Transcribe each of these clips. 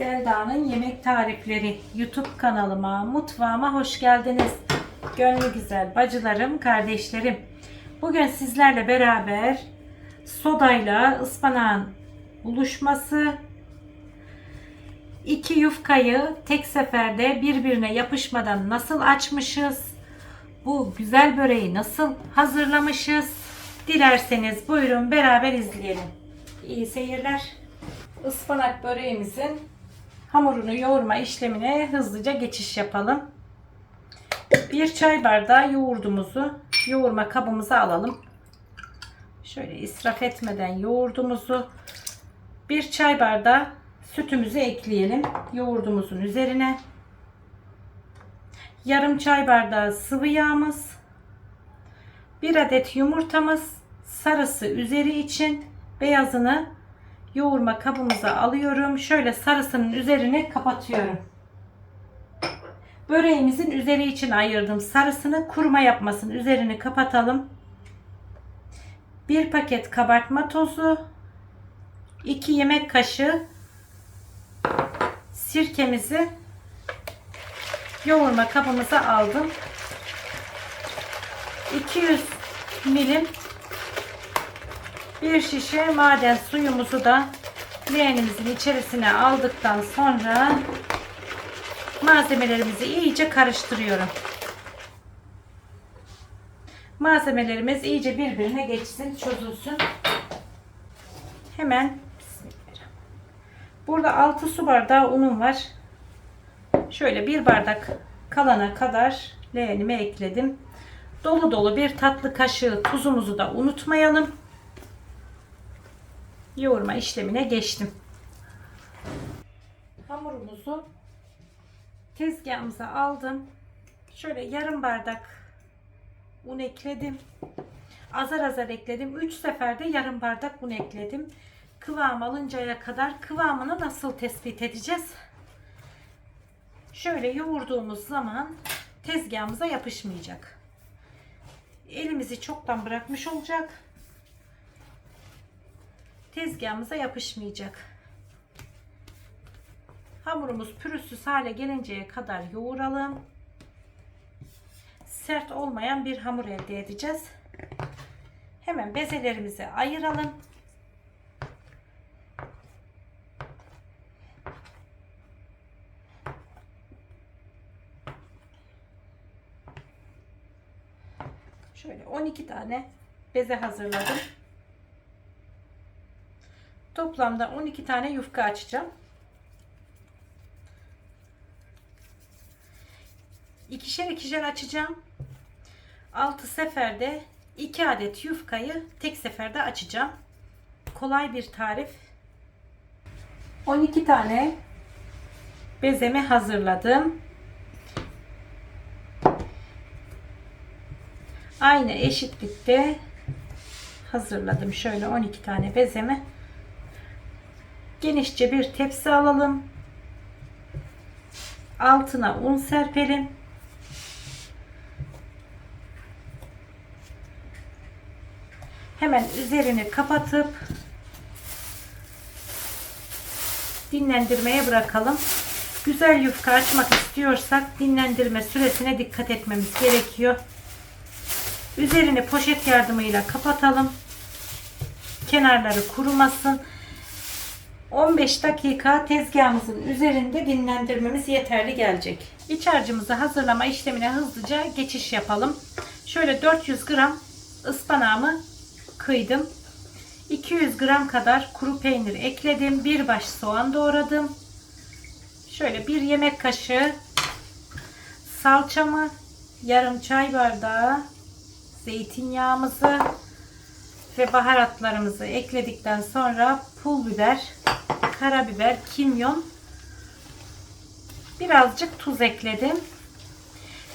Selda'nın Yemek Tarifleri YouTube kanalıma, mutfağıma hoş geldiniz. Gönlü güzel bacılarım, kardeşlerim. Bugün sizlerle beraber sodayla ıspanağın buluşması, iki yufkayı tek seferde birbirine yapışmadan nasıl açmışız, bu güzel böreği nasıl hazırlamışız, dilerseniz buyurun beraber izleyelim. İyi seyirler. Ispanak böreğimizin hamurunu yoğurma işlemine hızlıca geçiş yapalım. Bir çay bardağı yoğurdumuzu yoğurma kabımıza alalım. Şöyle israf etmeden yoğurdumuzu bir çay bardağı sütümüzü ekleyelim yoğurdumuzun üzerine. Yarım çay bardağı sıvı yağımız, bir adet yumurtamız, sarısı üzeri için beyazını yoğurma kabımıza alıyorum. Şöyle sarısının üzerine kapatıyorum. Böreğimizin üzeri için ayırdım. Sarısını kuruma yapmasın. Üzerini kapatalım. Bir paket kabartma tozu. 2 yemek kaşığı sirkemizi yoğurma kabımıza aldım. 200 milim bir şişe maden suyumuzu da leğenimizin içerisine aldıktan sonra malzemelerimizi iyice karıştırıyorum. Malzemelerimiz iyice birbirine geçsin, çözülsün. Hemen. Burada 6 su bardağı unum var. Şöyle bir bardak kalana kadar leğenime ekledim. Dolu dolu bir tatlı kaşığı tuzumuzu da unutmayalım yoğurma işlemine geçtim. Hamurumuzu tezgahımıza aldım. Şöyle yarım bardak un ekledim. Azar azar ekledim. 3 seferde yarım bardak un ekledim. Kıvam alıncaya kadar kıvamını nasıl tespit edeceğiz? Şöyle yoğurduğumuz zaman tezgahımıza yapışmayacak. Elimizi çoktan bırakmış olacak tezgahımıza yapışmayacak. Hamurumuz pürüzsüz hale gelinceye kadar yoğuralım. Sert olmayan bir hamur elde edeceğiz. Hemen bezelerimizi ayıralım. Şöyle 12 tane beze hazırladım. Toplamda 12 tane yufka açacağım. İkişer ikişer açacağım. 6 seferde 2 adet yufkayı tek seferde açacağım. Kolay bir tarif. 12 tane bezemi hazırladım. Aynı eşitlikte hazırladım. Şöyle 12 tane bezemi genişçe bir tepsi alalım. Altına un serpelim. Hemen üzerini kapatıp dinlendirmeye bırakalım. Güzel yufka açmak istiyorsak dinlendirme süresine dikkat etmemiz gerekiyor. Üzerini poşet yardımıyla kapatalım. Kenarları kurumasın. 15 dakika tezgahımızın üzerinde dinlendirmemiz yeterli gelecek. İç harcımızı hazırlama işlemine hızlıca geçiş yapalım. Şöyle 400 gram ıspanağımı kıydım. 200 gram kadar kuru peynir ekledim. Bir baş soğan doğradım. Şöyle bir yemek kaşığı salçamı, yarım çay bardağı zeytinyağımızı ve baharatlarımızı ekledikten sonra pul biber, karabiber, kimyon, birazcık tuz ekledim.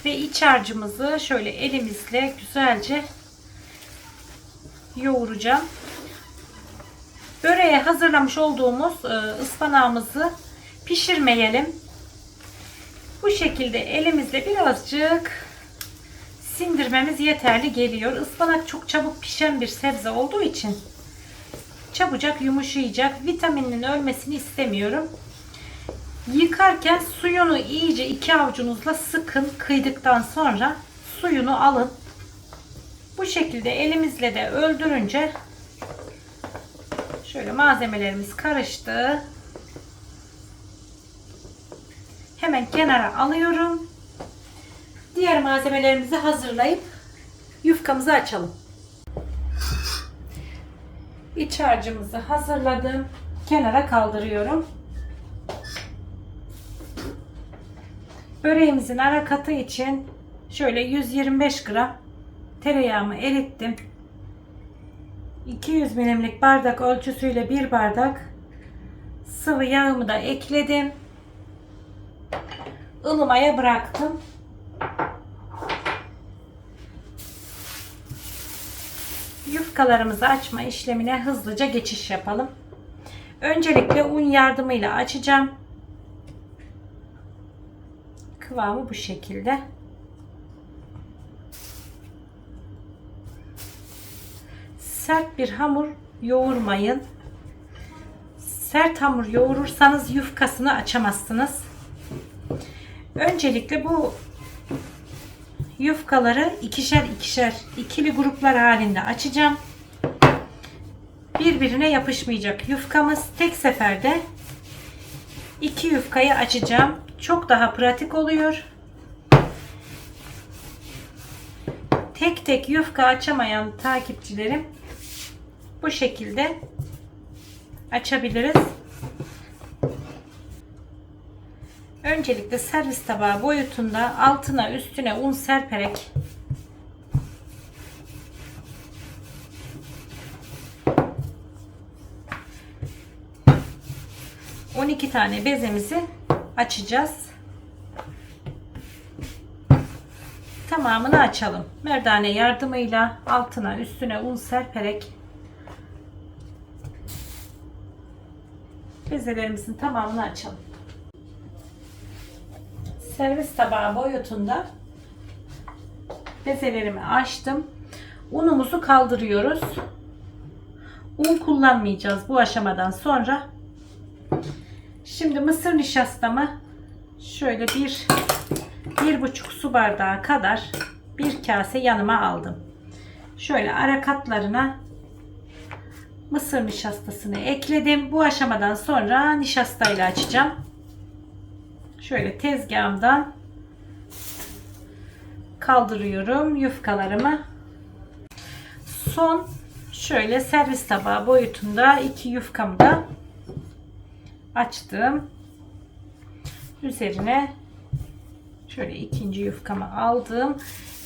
Ve iç harcımızı şöyle elimizle güzelce yoğuracağım. Böreğe hazırlamış olduğumuz e, ıspanağımızı pişirmeyelim. Bu şekilde elimizle birazcık sindirmemiz yeterli geliyor. Ispanak çok çabuk pişen bir sebze olduğu için çabucak yumuşayacak. Vitaminin ölmesini istemiyorum. Yıkarken suyunu iyice iki avucunuzla sıkın. Kıydıktan sonra suyunu alın. Bu şekilde elimizle de öldürünce şöyle malzemelerimiz karıştı. Hemen kenara alıyorum. Diğer malzemelerimizi hazırlayıp yufkamızı açalım. İç harcımızı hazırladım. Kenara kaldırıyorum. Böreğimizin ara katı için şöyle 125 gram tereyağımı erittim. 200 milimlik bardak ölçüsüyle bir bardak sıvı yağımı da ekledim. ılımaya bıraktım. Yufkalarımızı açma işlemine hızlıca geçiş yapalım. Öncelikle un yardımıyla açacağım. Kıvamı bu şekilde. Sert bir hamur yoğurmayın. Sert hamur yoğurursanız yufkasını açamazsınız. Öncelikle bu yufkaları ikişer ikişer ikili gruplar halinde açacağım. Birbirine yapışmayacak yufkamız tek seferde iki yufkayı açacağım. Çok daha pratik oluyor. Tek tek yufka açamayan takipçilerim bu şekilde açabiliriz. Öncelikle servis tabağı boyutunda altına üstüne un serperek on iki tane bezemizi açacağız. Tamamını açalım. Merdane yardımıyla altına üstüne un serperek bezelerimizin tamamını açalım. Servis tabağı boyutunda bezelerimi açtım. Unumuzu kaldırıyoruz. Un kullanmayacağız bu aşamadan sonra. Şimdi mısır nişastamı şöyle bir bir buçuk su bardağı kadar bir kase yanıma aldım. Şöyle ara katlarına mısır nişastasını ekledim. Bu aşamadan sonra nişastayla açacağım. Şöyle tezgahımdan kaldırıyorum yufkalarımı. Son şöyle servis tabağı boyutunda iki yufkamı da açtım. Üzerine şöyle ikinci yufkamı aldım.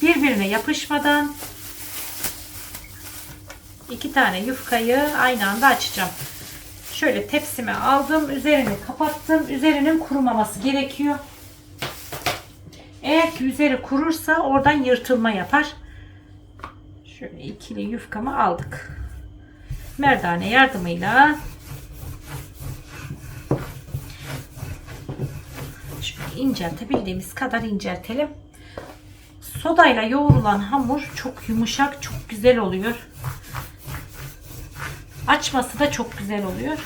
Birbirine yapışmadan iki tane yufkayı aynı anda açacağım. Şöyle tepsime aldım. Üzerini kapattım. Üzerinin kurumaması gerekiyor. Eğer ki üzeri kurursa oradan yırtılma yapar. Şöyle ikili yufkamı aldık. Merdane yardımıyla şöyle inceltebildiğimiz kadar inceltelim. Sodayla yoğrulan hamur çok yumuşak, çok güzel oluyor. Açması da çok güzel oluyor.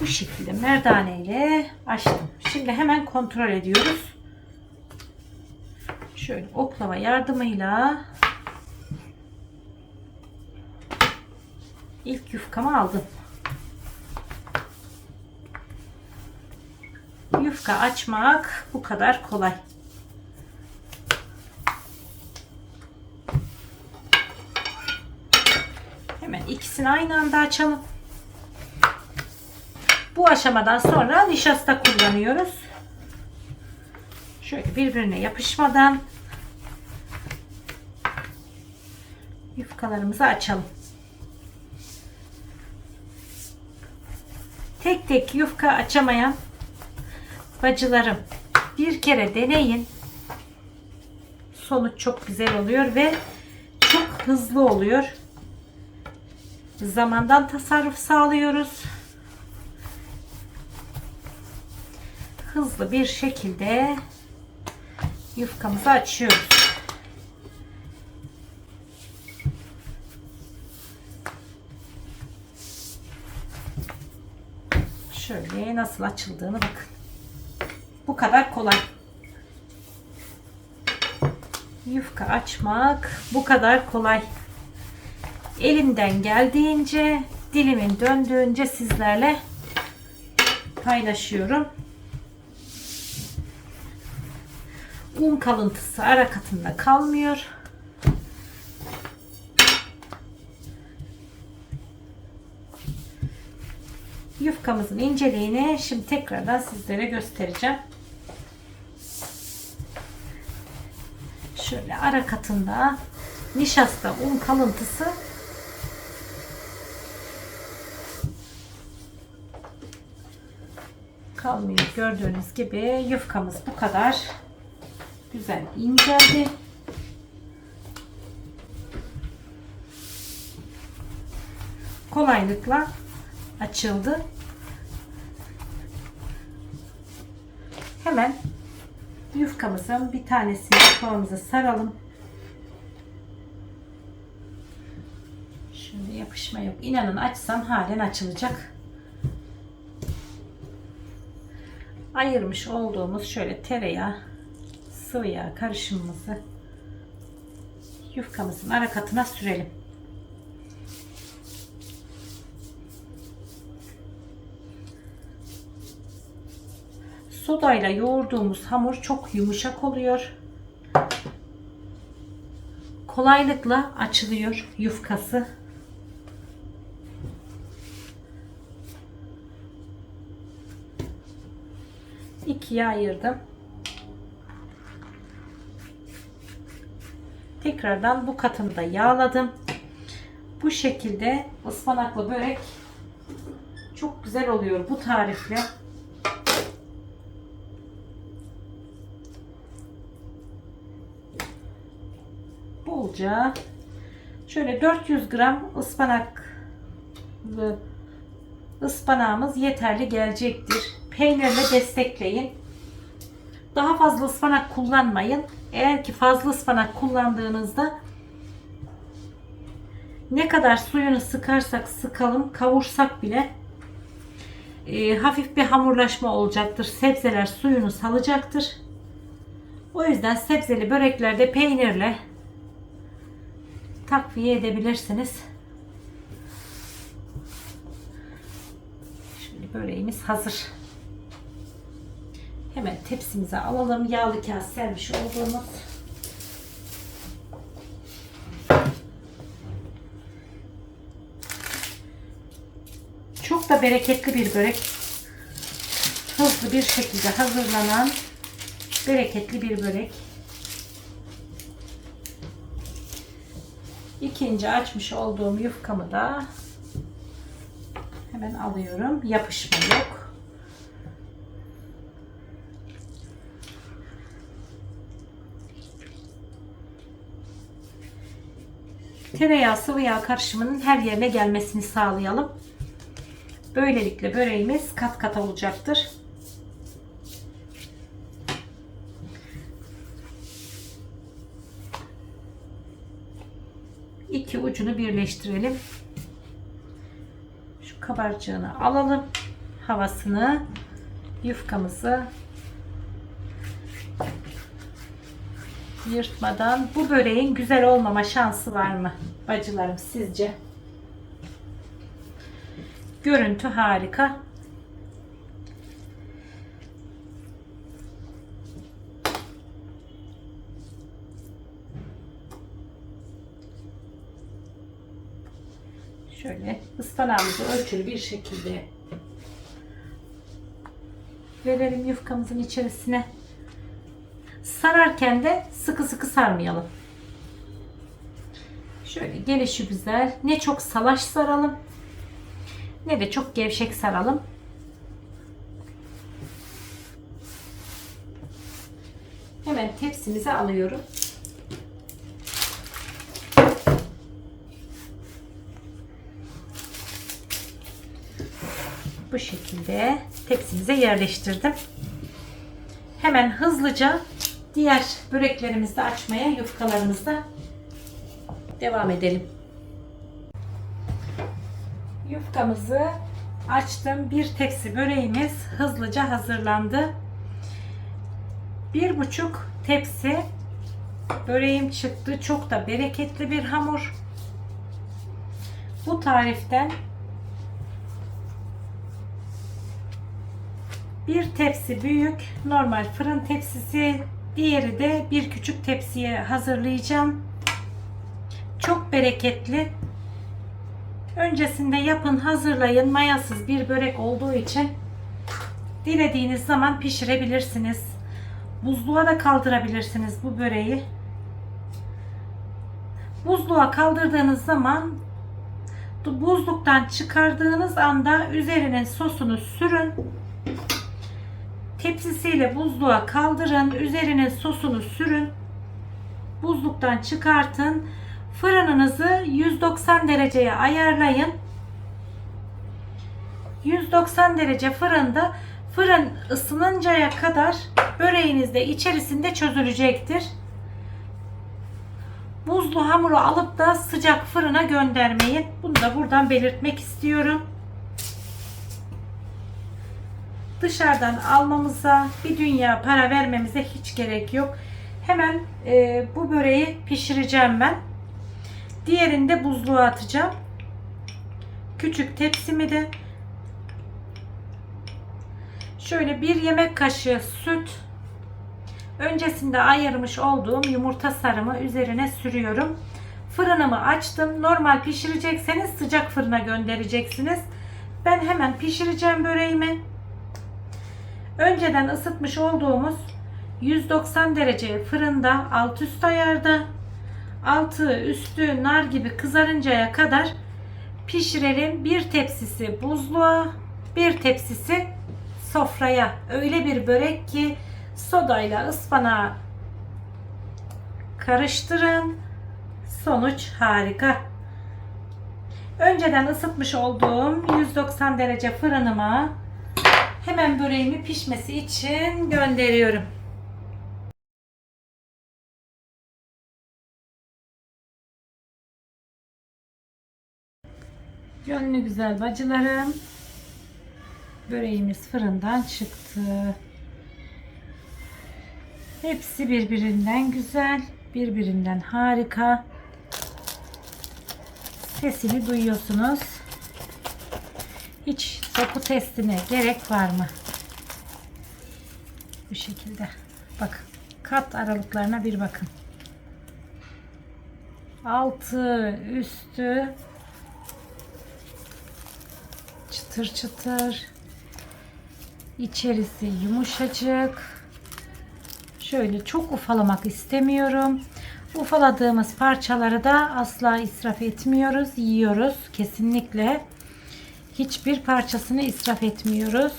Bu şekilde merdane ile açtım. Şimdi hemen kontrol ediyoruz. Şöyle oklava yardımıyla ilk yufkamı aldım. Yufka açmak bu kadar kolay. Hemen ikisini aynı anda açalım. Bu aşamadan sonra nişasta kullanıyoruz. Şöyle birbirine yapışmadan yufkalarımızı açalım. Tek tek yufka açamayan bacılarım bir kere deneyin. Sonuç çok güzel oluyor ve çok hızlı oluyor. Zamandan tasarruf sağlıyoruz. Hızlı bir şekilde yufkamızı açıyoruz. Şöyle nasıl açıldığını bakın. Bu kadar kolay. Yufka açmak bu kadar kolay. Elimden geldiğince, dilimin döndüğünce sizlerle paylaşıyorum. Un kalıntısı ara katında kalmıyor. Yufkamızın inceliğini şimdi tekrardan sizlere göstereceğim. Şöyle ara katında nişasta un kalıntısı kalmıyor. Gördüğünüz gibi yufkamız bu kadar güzel inceldi. Kolaylıkla açıldı. Hemen yufkamızın bir tanesini kovamıza saralım. Şöyle yapışma yok. İnanın açsam halen açılacak. Ayırmış olduğumuz şöyle tereyağı, sıvı yağ karışımımızı yufkamızın ara katına sürelim. Sodayla yoğurduğumuz hamur çok yumuşak oluyor. Kolaylıkla açılıyor yufkası. İkiye ayırdım. Tekrardan bu katını da yağladım. Bu şekilde ıspanaklı börek çok güzel oluyor bu tarifle. bolca şöyle 400 gram ıspanak ıspanağımız yeterli gelecektir. Peynirle destekleyin. Daha fazla ıspanak kullanmayın. Eğer ki fazla ıspanak kullandığınızda ne kadar suyunu sıkarsak sıkalım, kavursak bile e, hafif bir hamurlaşma olacaktır. Sebzeler suyunu salacaktır. O yüzden sebzeli böreklerde peynirle takviye edebilirsiniz. Şimdi böreğimiz hazır. Hemen tepsimize alalım. Yağlı kağıt sermiş olduğumuz. Çok da bereketli bir börek. Hızlı bir şekilde hazırlanan bereketli bir börek. İkinci açmış olduğum yufkamı da hemen alıyorum. Yapışma yok. Tereyağı sıvı yağ karışımının her yerine gelmesini sağlayalım. Böylelikle böreğimiz kat kat olacaktır. iki ucunu birleştirelim. Şu kabarcığını alalım. Havasını yufkamızı yırtmadan bu böreğin güzel olmama şansı var mı bacılarım sizce? Görüntü harika. Şöyle ıspanağımızı ölçülü bir şekilde verelim yufkamızın içerisine. Sararken de sıkı sıkı sarmayalım. Şöyle gelişi güzel. Ne çok salaş saralım ne de çok gevşek saralım. Hemen tepsimize alıyorum. bu şekilde tepsimize yerleştirdim. Hemen hızlıca diğer böreklerimizi açmaya yufkalarımızda devam edelim. Yufkamızı Açtım. Bir tepsi böreğimiz hızlıca hazırlandı. Bir buçuk tepsi böreğim çıktı. Çok da bereketli bir hamur. Bu tariften bir tepsi büyük normal fırın tepsisi diğeri de bir küçük tepsiye hazırlayacağım. Çok bereketli. Öncesinde yapın hazırlayın mayasız bir börek olduğu için dilediğiniz zaman pişirebilirsiniz. Buzluğa da kaldırabilirsiniz bu böreği. Buzluğa kaldırdığınız zaman buzluktan çıkardığınız anda üzerine sosunu sürün. Tepsisiyle buzluğa kaldırın. Üzerine sosunu sürün. Buzluktan çıkartın. Fırınınızı 190 dereceye ayarlayın. 190 derece fırında fırın ısınıncaya kadar böreğiniz de içerisinde çözülecektir. Buzlu hamuru alıp da sıcak fırına göndermeyin. Bunu da buradan belirtmek istiyorum. Dışarıdan almamıza bir dünya para vermemize hiç gerek yok. Hemen e, bu böreği pişireceğim ben. Diğerini de buzluğa atacağım. Küçük tepsimi de şöyle bir yemek kaşığı süt öncesinde ayırmış olduğum yumurta sarımı üzerine sürüyorum. Fırınımı açtım. Normal pişirecekseniz sıcak fırına göndereceksiniz. Ben hemen pişireceğim böreğimi. Önceden ısıtmış olduğumuz 190 derece fırında alt üst ayarda altı üstü nar gibi kızarıncaya kadar pişirelim. Bir tepsisi buzluğa, bir tepsisi sofraya. Öyle bir börek ki sodayla ıspanağı karıştırın. Sonuç harika. Önceden ısıtmış olduğum 190 derece fırınıma hemen böreğimi pişmesi için gönderiyorum. Gönlü güzel bacılarım. Böreğimiz fırından çıktı. Hepsi birbirinden güzel, birbirinden harika. Sesini duyuyorsunuz. Hiç doku testine gerek var mı? Bu şekilde. Bakın. Kat aralıklarına bir bakın. Altı, üstü çıtır çıtır. İçerisi yumuşacık. Şöyle çok ufalamak istemiyorum. Ufaladığımız parçaları da asla israf etmiyoruz. Yiyoruz kesinlikle. Hiçbir parçasını israf etmiyoruz.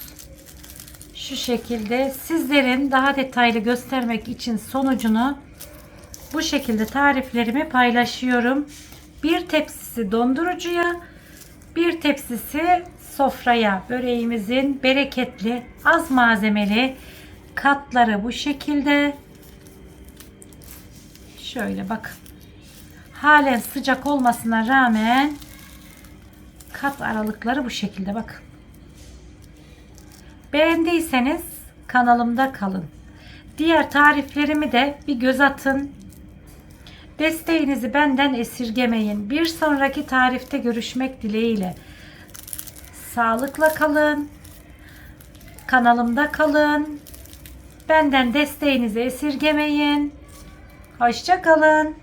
Şu şekilde sizlerin daha detaylı göstermek için sonucunu bu şekilde tariflerimi paylaşıyorum. Bir tepsisi dondurucuya, bir tepsisi sofraya. Böreğimizin bereketli, az malzemeli katları bu şekilde. Şöyle bakın. Halen sıcak olmasına rağmen kat aralıkları bu şekilde bakın. Beğendiyseniz kanalımda kalın. Diğer tariflerimi de bir göz atın. Desteğinizi benden esirgemeyin. Bir sonraki tarifte görüşmek dileğiyle. Sağlıkla kalın. Kanalımda kalın. Benden desteğinizi esirgemeyin. Hoşça kalın.